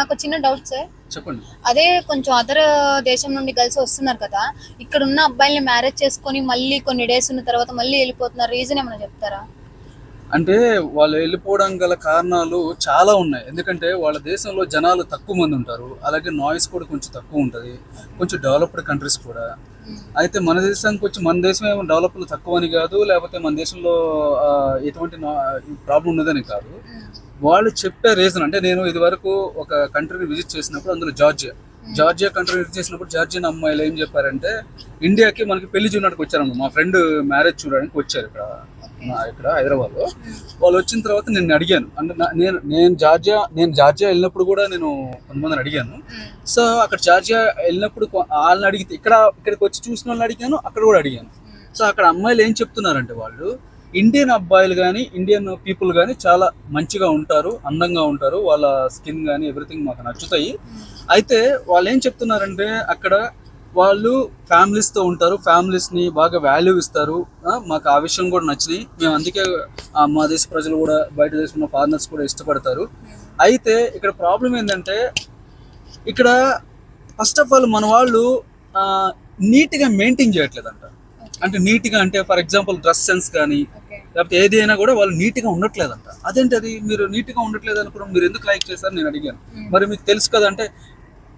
నాకు చిన్న doubt sir చెప్పండి. అదే కొంచెం అదర్ దేశం నుండి కలిసి వస్తున్నారు కదా ఇక్కడ ఉన్న అబ్బాయిల్ని మ్యారేజ్ చేసుకొని మళ్ళీ కొన్ని డేస్ ఉన్న తర్వాత మళ్ళీ వెళ్ళిపోతున్నారు రీజన్ ఏమైనా చెప్తారా? అంటే వాళ్ళు వెళ్ళిపోవడం గల కారణాలు చాలా ఉన్నాయి. ఎందుకంటే వాళ్ళ దేశంలో జనాలు తక్కువ మంది ఉంటారు. అలాగే నాయిస్ కూడా కొంచెం తక్కువ ఉంటుంది. కొంచెం డెవలప్డ్ కంట్రీస్ కూడా. అయితే మన దేశానికి వచ్చి మన దేశం ఏమో డెవలప్లు తక్కువ అని కాదు లేకపోతే మన దేశంలో ఎటువంటి ప్రాబ్లం ఉన్నదని కాదు. వాళ్ళు చెప్పే రీజన్ అంటే నేను ఇది వరకు ఒక కంట్రీని విజిట్ చేసినప్పుడు అందులో జార్జియా. జార్జియా కంట్రీ విజిట్ చేసినప్పుడు జార్జియన్ అమ్మాయిలు ఏం చెప్పారంటే ఇండియాకి మనకి పెళ్ళి చూడడానికి వచ్చారన్నమాట మా ఫ్రెండ్ మ్యారేజ్ చూడడానికి వచ్చారు ఇక్కడ. ఇక్కడ హైదరాబాద్లో. వాళ్ళు వచ్చిన తర్వాత నేను అడిగాను. అంటే నేను నేను జార్జియా నేను జార్జియా వెళ్ళినప్పుడు కూడా నేను కొంతమందిని అడిగాను. సో అక్కడ జార్జియా వెళ్ళినప్పుడు వాళ్ళని అడిగితే ఇక్కడ ఇక్కడికి వచ్చి చూసిన వాళ్ళని అడిగాను అక్కడ కూడా అడిగాను. సో అక్కడ అమ్మాయిలు ఏం చెప్తున్నారంటే వాళ్ళు ఇండియన్ అబ్బాయిలు కానీ ఇండియన్ పీపుల్ కానీ చాలా మంచిగా ఉంటారు అందంగా ఉంటారు. వాళ్ళ స్కిన్ కానీ ఎవ్రీథింగ్ మాకు నచ్చుతాయి. అయితే వాళ్ళు ఏం చెప్తున్నారంటే అక్కడ వాళ్ళు ఫ్యామిలీస్తో ఉంటారు. ఫ్యామిలీస్ని బాగా వాల్యూ ఇస్తారు. మాకు ఆ విషయం కూడా నచ్చినాయి. మేము అందుకే మా దేశ ప్రజలు కూడా బయట దేశంలో ఫారినర్స్ కూడా ఇష్టపడతారు. అయితే ఇక్కడ ప్రాబ్లం ఏంటంటే ఇక్కడ ఫస్ట్ ఆఫ్ ఆల్ మన వాళ్ళు నీట్గా మెయింటైన్ చేయట్లేదంట. అంటే నీట్గా అంటే ఫర్ ఎగ్జాంపుల్ డ్రెస్ సెన్స్ కానీ లేకపోతే ఏది అయినా కూడా వాళ్ళు నీట్గా ఉండట్లేదంట. అదేంటి అది మీరు నీట్గా ఉండట్లేదు అనుకున్నాం మీరు ఎందుకు లైక్ చేశారు నేను అడిగాను. మరి మీకు తెలుసు కదా అంటే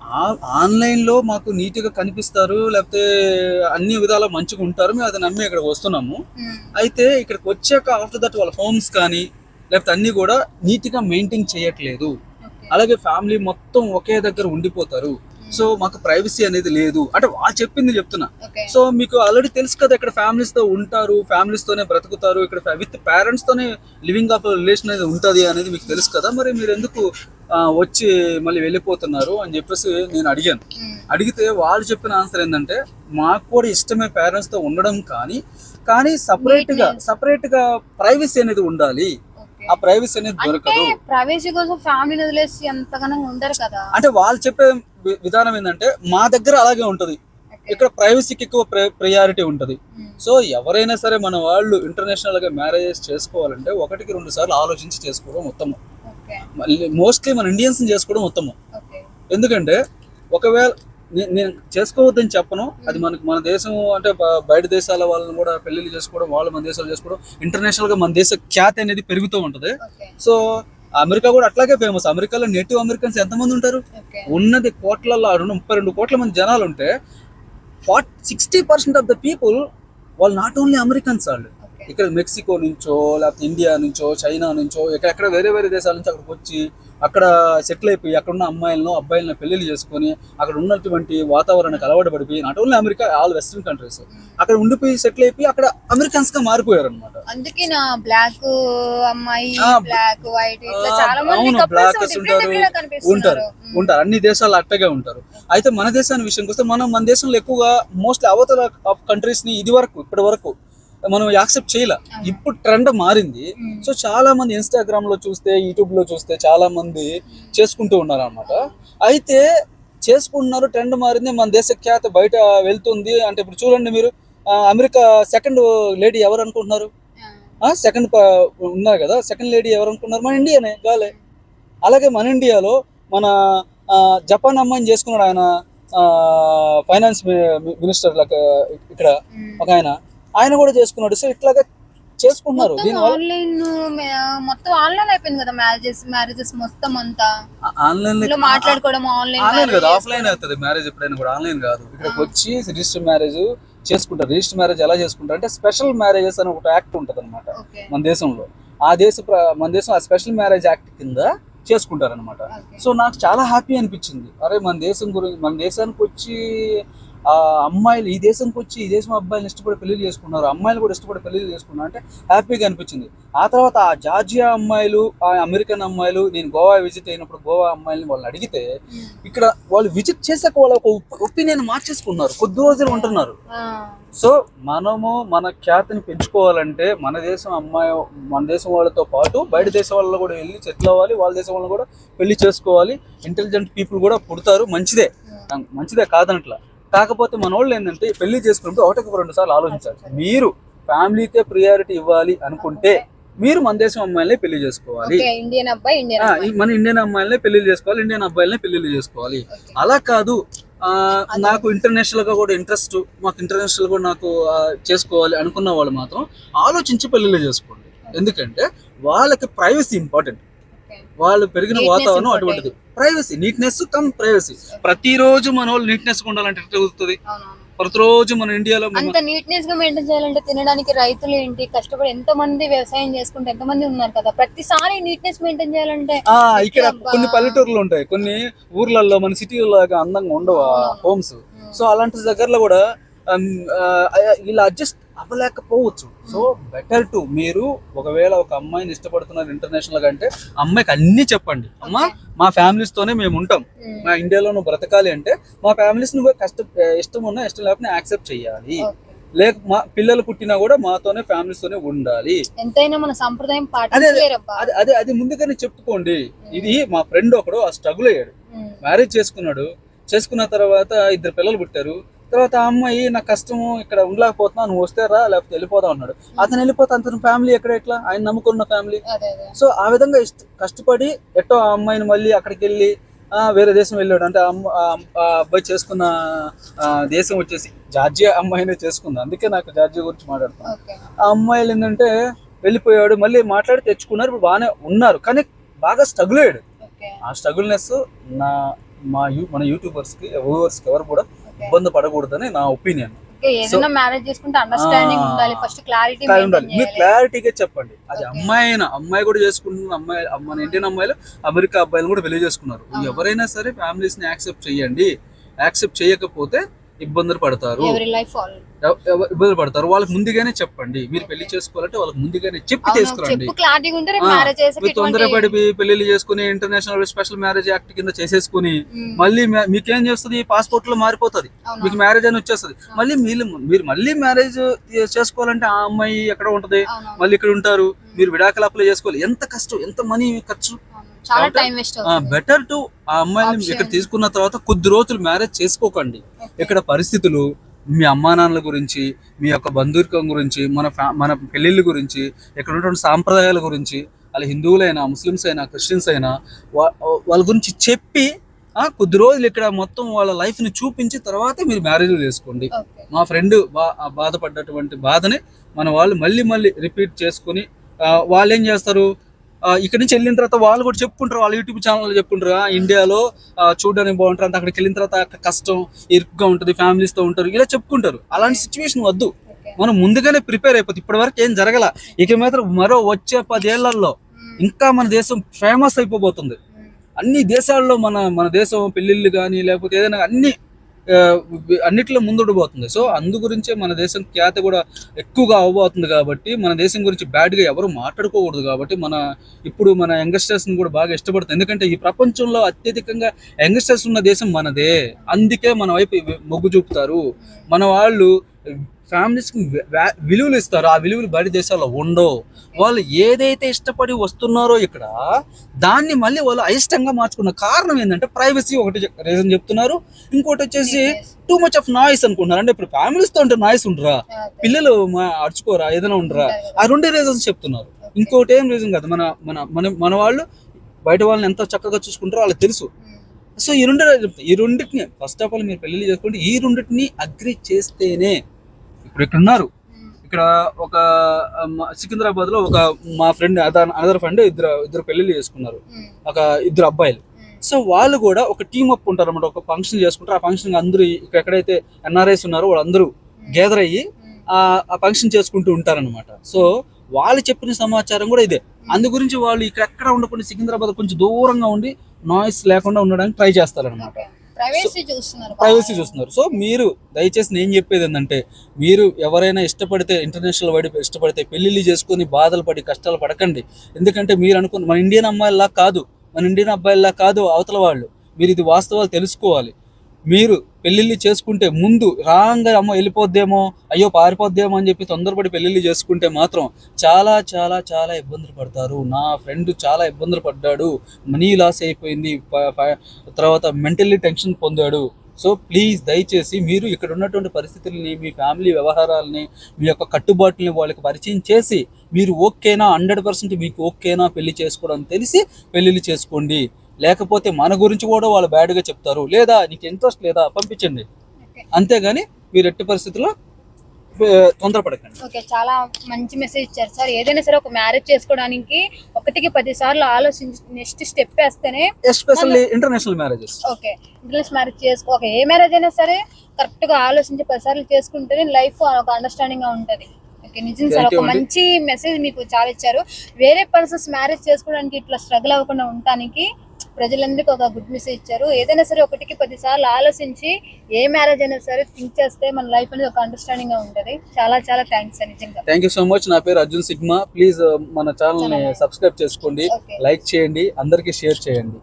ఆ- ఆన్లైన్లో మాకు నీట్గా కనిపిస్తారు లేకపోతే అన్ని విధాలా మంచిగా ఉంటారు మేము అది నమ్మి ఇక్కడికి వస్తున్నాము. అయితే ఇక్కడికి వచ్చాక ఆఫ్టర్ దట్ వాళ్ళ హోమ్స్ కానీ లేకపోతే అన్ని కూడా నీట్గా మెయింటైన్ చేయట్లేదు. అలాగే ఫ్యామిలీ మొత్తం ఒకే దగ్గర ఉండిపోతారు. సో మాకు ప్రైవసీ అనేది లేదు. అంటే వాళ్ళు చెప్పింది చెప్తున్నా. సో మీకు ఆల్రెడీ తెలుసు కదా ఇక్కడ ఫ్యామిలీస్తో ఉంటారు ఫ్యామిలీస్ తోనే బ్రతుకుతారు ఇక్కడ విత్ పేరెంట్స్ తోనే లివింగ్ ఆఫ్ రిలేషన్ అనేది ఉంటది అనేది మీకు తెలుసు కదా. మరి మీరు ఎందుకు వచ్చి మళ్ళీ వెళ్ళిపోతున్నారు అని చెప్పేసి నేను అడిగాను. అడిగితే వాళ్ళు చెప్పిన ఆన్సర్ ఏంటంటే మాకు కూడా ఇష్టమే పేరెంట్స్తో ఉండడం కానీ కానీ సపరేట్గా సపరేట్గా ప్రైవసీ అనేది ఉండాలి. ఆ ప్రైవసీ అనేది దొరకదు. ప్రైవేసీ కోసం ఫ్యామిలీని వదిలేసి అంతగానో ఉండరు కదా. అంటే వాళ్ళు చెప్పే విధానం ఏంటంటే మా దగ్గర అలాగే ఉంటది. ఇక్కడ ప్రైవసీకి ఎక్కువ ప్రయారిటీ ఉంటది. సో ఎవరైనా సరే మన వాళ్ళు ఇంటర్నేషనల్గా మ్యారేజెస్ చేసుకోవాలంటే ఒకటికి రెండు సార్లు ఆలోచించి చేసుకోవడం ఉత్తమం. మళ్ళీ మోస్ట్లీ మన ఇండియన్స్ చేసుకోవడం ఉత్తమం. ఎందుకంటే ఒకవేళ నేను చేసుకోవద్దని చెప్పను. అది మనకి మన దేశం అంటే బయట దేశాల వాళ్ళని కూడా పెళ్ళిళ్ళు చేసుకోవడం వాళ్ళు మన దేశాలు చేసుకోవడం ఇంటర్నేషనల్గా మన దేశ ఖ్యాతి అనేది పెరుగుతూ ఉంటది. సో అమెరికా కూడా అట్లాగే ఫేమస్ అమెరికాలో నేటివ్ అమెరికన్స్ ఎంతమంది ఉంటారు? ఉన్నది కోట్లలో ముప్పై రెండు కోట్ల మంది జనాలు ఉంటే forty sixty percent of the people వాళ్ళు నాట్ ఓన్లీ అమెరికన్స్ వాళ్ళు. ఇక్కడ మెక్సికో నుంచో లేకపోతే ఇండియా నుంచో చైనా నుంచో ఎక్కడెక్కడ వేరే వేరే దేశాల నుంచి అక్కడికి వచ్చి అక్కడ సెటిల్ అయిపోయి అక్కడ ఉన్న అమ్మాయిలను అబ్బాయిలను పెళ్ళిళ్ళు చేసుకొని అక్కడ ఉన్నటువంటి వాతావరణానికి అలవాటు పడిపోయి not only America all western countries అక్కడ ఉండిపోయి సెటిల్ అయిపోయి అక్కడ అమెరికన్స్గా మారిపోయారు అనమాట అందుకే నా బ్లాక్ అమ్మాయి బ్లాక్ వైట్ చాలా మంది ఉంటారు, ఉంటారు ఉంటారు. అన్ని దేశాలు అట్టగే ఉంటారు. అయితే మన దేశాన్ని విషయంకి వస్తే మనం మన దేశంలో ఎక్కువగా మోస్ట్లీ అవతల ఆఫ్ కంట్రీస్ని ఇది వరకు ఇప్పటి వరకు మనం యాక్సెప్ట్ చేయలే. ఇప్పుడు ట్రెండ్ మారింది. సో చాలా మంది ఇన్స్టాగ్రామ్లో చూస్తే యూట్యూబ్లో చూస్తే చాలా మంది చేసుకుంటూ ఉన్నారు అనమాట అయితే చేసుకుంటున్నారు ట్రెండ్ మారింది మన దేశ ఖ్యాతి బయట వెళ్తుంది అంటే ఇప్పుడు చూడండి మీరు అమెరికా సెకండ్ లేడీ ఎవరు అనుకుంటున్నారు? సెకండ్ ఉన్నారు కదా సెకండ్ లేడీ ఎవరు అనుకున్నారు మన ఇండియానే గాలే. అలాగే మన ఇండియాలో మన జపాన్ అమ్మాయిని చేసుకున్నాడు ఆయన ఫైనాన్స్ మినిస్టర్ ఇక్కడ. ఒక ఆయన. ఆయన కూడా చేసుకున్నాడు. సో ఇట్లాగా చేసుకుంటున్నారు ఆన్లైన్ మొత్తం ఆన్లైన్ అయిపోయింది కదా మ్యారేజెస్ మ్యారేజెస్ మొత్తం అంతా? ఆన్లైన్ ఇందులో మాట్లాడుకోవడం ఆన్లైన్ ఆన్లైన్ కాదు ఆఫ్లైన్ అవుతుంది మ్యారేజ్ ఎప్పుడైనా కూడా. ఆన్లైన్ కాదు. ఇక్కడికి వచ్చి రిజిస్టర్ మ్యారేజ్ చేసుకుంటారు. రిజిస్టర్ మ్యారేజ్ ఎలా చేసుకుంటారు అంటే స్పెషల్ మ్యారేజెస్ అని ఒక యాక్ట్ ఉంటుంది అనమాట మన దేశంలో. ఆ దేశ మన దేశం ఆ స్పెషల్ మ్యారేజ్ యాక్ట్ కింద చేసుకుంటారు అనమాట ఓకే. సో నాకు చాలా హ్యాపీ అనిపించింది. అరే మన దేశం గురించి మన దేశానికి వచ్చి ఆ అమ్మాయిలు ఈ దేశంకి వచ్చి ఈ దేశం అబ్బాయిలు ఇష్టపడి పెళ్ళి చేసుకున్నారు అమ్మాయిలు కూడా ఇష్టపడి పెళ్ళి చేసుకున్నారు అంటే హ్యాపీగా అనిపించింది. ఆ తర్వాత ఆ జార్జియా అమ్మాయిలు ఆ అమెరికన్ అమ్మాయిలు నేను గోవా విజిట్ అయినప్పుడు గోవా అమ్మాయిని వాళ్ళని అడిగితే ఇక్కడ వాళ్ళు విజిట్ చేసాక వాళ్ళ ఒక ఒపీనియన్ మార్చేసుకున్నారు కొద్ది రోజులు ఉంటున్నారు. సో మనము మన ఖ్యాతిని పెంచుకోవాలంటే మన దేశం అమ్మాయి మన దేశం వాళ్ళతో పాటు బయట దేశం వాళ్ళు కూడా వెళ్ళి సెటిల్ అవ్వాలి వాళ్ళ దేశం వాళ్ళని కూడా పెళ్ళి చేసుకోవాలి. ఇంటెలిజెంట్ పీపుల్ కూడా పుడతారు మంచిదే. మంచిదే కాదనట్లా. కాకపోతే మన వాళ్ళు ఏంటంటే పెళ్ళి చేసుకుంటే ఒకటికి రెండు సార్లు ఆలోచించాలి. మీరు ఫ్యామిలీకే ప్రియారిటీ ఇవ్వాలి అనుకుంటే మీరు మన దేశం అమ్మాయిలనే పెళ్ళి చేసుకోవాలి. ఇండియన్ అబ్బాయి మన ఇండియన్ అమ్మాయిలనే పెళ్ళి చేసుకోవాలి ఇండియన్ అబ్బాయిలనే పెళ్ళి చేసుకోవాలి. అలా కాదు నాకు ఇంటర్నేషనల్గా కూడా ఇంట్రెస్ట్ మాకు ఇంటర్నేషనల్ కూడా నాకు చేసుకోవాలి అనుకున్న వాళ్ళు మాత్రం ఆలోచించి పెళ్ళిళ్ళు చేసుకోండి. ఎందుకంటే వాళ్ళకి ప్రైవసీ ఇంపార్టెంట్. వాళ్ళు పెరిగిన వాతావరణం. అటువంటిది. ప్రైవసీ నీట్నెస్ కమ్ ప్రైవసీ ప్రతిరోజు మన వాళ్ళు నీట్నెస్ ఉండాలంటే ఎట్లా కుదురుతుంది? ప్రతిరోజు మన ఇండియాలో అంత నీట్నెస్గా మెయింటైన్ చేయాలంటే తినడానికి రైతులు ఏంటి కష్టపడి ఎంత మంది వ్యవసాయం చేసుకుంటే ఎంత మంది ఉన్నారు కదా? ప్రతిసారి నీట్నెస్ మెయింటైన్ చేయాలంటే ఆ ఇక్కడ. కొన్ని పల్లెటూర్లు ఉంటాయి. కొన్ని ఊర్లలో మన సిటీలో అందంగా ఉండవు హోమ్స్ సో అలాంటి దగ్గరలో కూడా ఇలా అడ్జస్ట్ అవ్వలేకపోవచ్చు. సో బెటర్ టు మీరు ఒకవేళ ఒక అమ్మాయిని ఇష్టపడుతున్నారు ఇంటర్నేషనల్గా అంటే అమ్మాయికి అన్ని చెప్పండి. అమ్మా మా ఫ్యామిలీస్ తోనే మేము ఉంటాం. మా ఇండియాలో నువ్వు బ్రతకాలి అంటే మా ఫ్యామిలీస్ నువ్వు కష్ట ఇష్టం ఉన్నా ఇష్టం లేకపోతే యాక్సెప్ట్ చేయాలి. లేక మా పిల్లలు పుట్టినా కూడా మాతోనే ఫ్యామిలీస్ తోనే ఉండాలి. ఎంతైనా మన సంప్రదాయం అదే అదే అదే ముందుగానే చెప్పుకోండి. ఇది మా ఫ్రెండ్ ఒకడు ఆ స్ట్రగుల్ అయ్యాడు. మ్యారేజ్ చేసుకున్నాడు. చేసుకున్న తర్వాత ఇద్దరు పిల్లలు పుట్టారు. తర్వాత ఆ అమ్మాయి నాకు కష్టము ఇక్కడ ఉండలేకపోతున్నా నువ్వు వస్తే రా లేకపోతే వెళ్ళిపోదాం అన్నాడు. అతను వెళ్ళిపోతే అతని ఫ్యామిలీ ఎక్కడ ఎట్లా? ఆయన నమ్ముకున్న ఫ్యామిలీ. సో ఆ విధంగా ఇష్ట- కష్టపడి ఎట్టో ఆ అమ్మాయిని మళ్ళీ అక్కడికి వెళ్ళి ఆ, వేరే దేశం వెళ్ళాడు. అంటే అబ్బాయి చేసుకున్న దేశం వచ్చేసి జార్జియా అమ్మాయినే చేసుకుంది. అందుకే నాకు జార్జియా గురించి మాట్లాడుతున్నాను ఆ అమ్మాయిలు ఏంటంటే వెళ్ళిపోయాడు మళ్ళీ మాట్లాడి తెచ్చుకున్నారు ఇప్పుడు బాగానే ఉన్నారు. కానీ బాగా స్ట్రగుల్ అయ్యాడు. ఆ స్ట్రగుల్నెస్ నా మా యూ మన యూట్యూబర్స్కి వ్యూవర్స్కి ఎవరు కూడా ఇబ్బంది పడకూడదని నా ఒపీనియన్. ఓకే ఏదైనా మ్యారేజ్ చేసుకుంటే అండర్స్టాండింగ్ ఆ, ఉండాలి. ఫస్ట్ క్లారిటీ ఉండాలి. మీరు క్లారిటీగా చెప్పండి. అది. అమ్మాయి అయినా అమ్మాయి కూడా చేసుకుంటున్న అమ్మాయి మన ఇండియన్ అమ్మాయిలు అమెరికా అబ్బాయిలు కూడా పెళ్ళి చేసుకున్నారు. ఎవరైనా సరే ఫ్యామిలీస్ని యాక్సెప్ట్ చేయండి. యాక్సెప్ట్ చేయకపోతే ఇబ్బందులు పడతారు. ఇబ్బందులు పడతారు. వాళ్ళకి ముందుగానే చెప్పండి. మీరు పెళ్ళి చేసుకోవాలంటే వాళ్ళకి ముందుగానే చెప్పి తీసుకురండి. తొందరపడి పెళ్ళిళ్ళు చేసుకుని ఇంటర్నేషనల్ స్పెషల్ మ్యారేజ్ యాక్ట్ కింద చేసేసుకుని ఉమ్, మళ్ళీ మీకేం చేస్తుంది? పాస్పోర్ట్లో మారిపోతుంది. మీకు మ్యారేజ్ అని వచ్చేస్తుంది. మళ్ళీ మీరు మీరు మళ్ళీ మ్యారేజ్ చేసుకోవాలంటే ఆ అమ్మాయి ఎక్కడ ఉంటది? మళ్ళీ ఇక్కడ ఉంటారు. మీరు విడాకులు అప్లై చేసుకోవాలి. ఎంత కష్టం ఎంత మనీ ఖర్చు. చాలా టైం వేస్ట్ అవుతుంది. బెటర్ టు ఆ అమ్మాయిని. ఇక్కడ తీసుకున్న తర్వాత కొద్ది రోజులు మ్యారేజ్ చేసుకోకండి. ఇక్కడ పరిస్థితులు? మీ అమ్మా నాన్నల గురించి మీ యొక్క బంధుత్వం గురించి మన ఫ్యా మన పెళ్ళిళ్ళ గురించి ఇక్కడ ఉన్నటువంటి సాంప్రదాయాల గురించి వాళ్ళ హిందువులైనా ముస్లిమ్స్ అయినా క్రిస్టియన్స్ అయినా వాళ్ళ గురించి చెప్పి కొద్ది రోజులు ఇక్కడ మొత్తం వాళ్ళ life ని చూపించి తర్వాత మీరు మ్యారేజ్ చేసుకోండి. మా ఫ్రెండ్ బాధపడ్డటువంటి బాధని మన వాళ్ళు మళ్ళీ మళ్ళీ రిపీట్ చేసుకుని వాళ్ళు ఏం చేస్తారు? ఇక్కడ నుంచి వెళ్ళిన తర్వాత వాళ్ళు కూడా చెప్పుకుంటారు వాళ్ళ యూట్యూబ్ ఛానల్ చెప్పుకుంటారు ఇండియాలో చూడడానికి బాగుంటారు అంత అక్కడికి వెళ్ళిన తర్వాత కష్టం ఇరుకుగా ఉంటుంది ఫ్యామిలీస్తో తో ఉంటారు ఇలా చెప్పుకుంటారు. అలాంటి సిచ్యువేషన్ వద్దు. మనం ముందుగానే ప్రిపేర్ అయిపోతుంది ఇప్పటి వరకు ఏం జరగల. ఇక మీద మరో వచ్చే పదేళ్ళలో ఇంకా మన దేశం ఫేమస్ అయిపోబోతుంది. అన్ని దేశాల్లో మన మన దేశం పెళ్ళిళ్ళు కానీ లేకపోతే ఏదైనా అన్ని అన్నిట్లో ముందుండిపోతుంది. సో అందు గురించే మన దేశం ఖ్యాతి కూడా ఎక్కువగా అవ్వబోతుంది కాబట్టి మన దేశం గురించి బ్యాడ్గా ఎవరు మాట్లాడుకోకూడదు కాబట్టి మన ఇప్పుడు మన యంగ్స్టర్స్ని కూడా బాగా ఇష్టపడుతుంది ఎందుకంటే ఈ ప్రపంచంలో అత్యధికంగా యంగ్స్టర్స్ ఉన్న దేశం మనదే. అందుకే మన వైపు మొగ్గు చూపుతారు. మన వాళ్ళు ఫ్యామిలీస్కి విలువలు ఇస్తారు. ఆ విలువలు బయట దేశాల్లో ఉండవు. వాళ్ళు ఏదైతే ఇష్టపడి వస్తున్నారో ఇక్కడ దాన్ని మళ్ళీ వాళ్ళు అయిష్టంగా మార్చుకున్న కారణం ఏంటంటే ప్రైవసీ ఒకటి రీజన్ చెప్తున్నారు. ఇంకోటి వచ్చేసి టూ మచ్ ఆఫ్ నాయిస్ అనుకుంటున్నారు. అంటే ఇప్పుడు ఫ్యామిలీస్తో ఉంటే నాయిస్ ఉండరా? పిల్లలు అడుచుకోరా ఏదైనా ఉండరా? ఆ రెండే రీజన్స్ చెప్తున్నారు. ఇంకోటి ఏం రీజన్ కాదు. మన మన మన మన వాళ్ళు బయట వాళ్ళని ఎంత చక్కగా చూసుకుంటారో వాళ్ళకి తెలుసు. సో ఈ రెండు ఈ రెండింటిని ఫస్ట్ ఆఫ్ ఆల్ మీరు పెళ్ళి చేసుకుంటే ఈ రెండింటిని అగ్రి చేస్తేనే ఇప్పుడు ఇక్కడ ఉన్నారు ఇక్కడ ఒక సికింద్రాబాద్లో ఒక మా ఫ్రెండ్ అదర్ ఫ్రెండ్ ఇద్దరు ఇద్దరు పెళ్ళిళ్ళు చేసుకున్నారు. ఒక ఇద్దరు అబ్బాయిలు. సో వాళ్ళు కూడా ఒక టీమ్ అప్ ఉంటారు అనమాట ఒక ఫంక్షన్ చేసుకుంటారు. ఆ ఫంక్షన్ అందరూ ఇక్కడ ఎక్కడైతే ఎన్ఆర్ఐస్ ఉన్నారో వాళ్ళందరూ గ్యాదర్ అయ్యి ఆ ఆ ఫంక్షన్ చేసుకుంటూ ఉంటారనమాట సో వాళ్ళు చెప్పిన సమాచారం కూడా ఇదే. అందు గురించి వాళ్ళు ఇక్కడ ఎక్కడ ఉండకుండా సికింద్రాబాద్ కొంచెం దూరంగా ఉండి నాయిస్ లేకుండా ఉండడానికి ట్రై చేస్తారనమాట ప్రైవేసీ చూస్తున్నారు సో మీరు దయచేసి నేను చెప్పేది ఏంటంటే మీరు ఎవరైనా ఇష్టపడితే ఇంటర్నేషనల్ వైడ్ ఇష్టపడితే పెళ్ళిళ్ళు చేసుకొని బాధలు పడి కష్టాలు పడకండి. ఎందుకంటే మీరు అనుకున్న మన ఇండియన్ అమ్మాయిలా కాదు. మన ఇండియన్ అబ్బాయిలా కాదు అవతల వాళ్ళు. మీరు ఇది వాస్తవాలు తెలుసుకోవాలి. మీరు పెళ్ళిళ్ళు చేసుకుంటే ముందు రాంగా అమ్మ వెళ్ళిపోద్దేమో అయ్యో పారిపోద్దేమో అని చెప్పి తొందరపడి పెళ్ళిళ్ళు చేసుకుంటే మాత్రం చాలా చాలా చాలా ఇబ్బందులు పడతారు. నా ఫ్రెండ్ చాలా ఇబ్బందులు పడ్డాడు. మనీ లాస్ అయిపోయింది. తర్వాత మెంటల్లీ టెన్షన్ పొందాడు. సో ప్లీజ్ దయచేసి మీరు ఇక్కడ ఉన్నటువంటి పరిస్థితుల్ని మీ ఫ్యామిలీ వ్యవహారాలని మీ యొక్క కట్టుబాట్లని వాళ్ళకి పరిచయం చేసి మీరు ఓకేనా? హండ్రెడ్ పర్సెంట్ మీకు ఓకేనా? పెళ్ళి చేసుకోవడం తెలిసి పెళ్ళిళ్ళు చేసుకోండి. లేకపోతే మన గురించి కూడా వాళ్ళు బ్యాడ్గా చెప్తారు. లేదా నీకు ఇంట్రెస్ట్ లేదా పంపించండి. అంతేగాని మీరు ఎట్టి పరిస్థితుల్లో తొందరపడకండి. ఓకే చాలా మంచి మెసేజ్ ఇచ్చారు. సార్ ఏదైనా సరే ఒక మ్యారేజ్ చేసుకోవడానికి ఒకటికి పది సార్లు ఆలోచించి నెక్స్ట్ స్టెప్ వేస్తేనే especially international marriages okay English marriage చేసుకో ఓకే ఏ మ్యారేజ్ అయినా సరే కరెక్ట్గా ఆలోచించి పది సార్లు చేసుకుంటేనే లైఫ్ ఒక అండర్స్టాండింగ్గా ఉంటది. ఓకే నిజం సార్ ఒక. మంచి మెసేజ్ మీకు చాలా ఇచ్చారు. వేరే పర్సన్స్ మ్యారేజ్ చేసుకోవడానికి ఇట్లా స్ట్రగుల్ అవ్వకుండా ఉండటానికి ప్రజలందరికీ ఒక గుడ్ మెసేజ్ ఇచ్చారు. ఏదైనా సరే ఒకటికి పది సార్లు ఆలోచించి ఏ మ్యారేజ్ అయినా సరే థింక్ చేస్తే మన లైఫ్ అనేది ఒక అండర్స్టాండింగ్గా ఉంటది. చాలా చాలా థ్యాంక్స్ నిజంగా. థ్యాంక్ యూ సో మచ్ నా పేరు అర్జున్ సిగ్మా. ప్లీజ్ మన ఛానల్ని సబ్స్క్రైబ్ చేసుకోండి. లైక్ చేయండి. అందరికీ షేర్ చేయండి.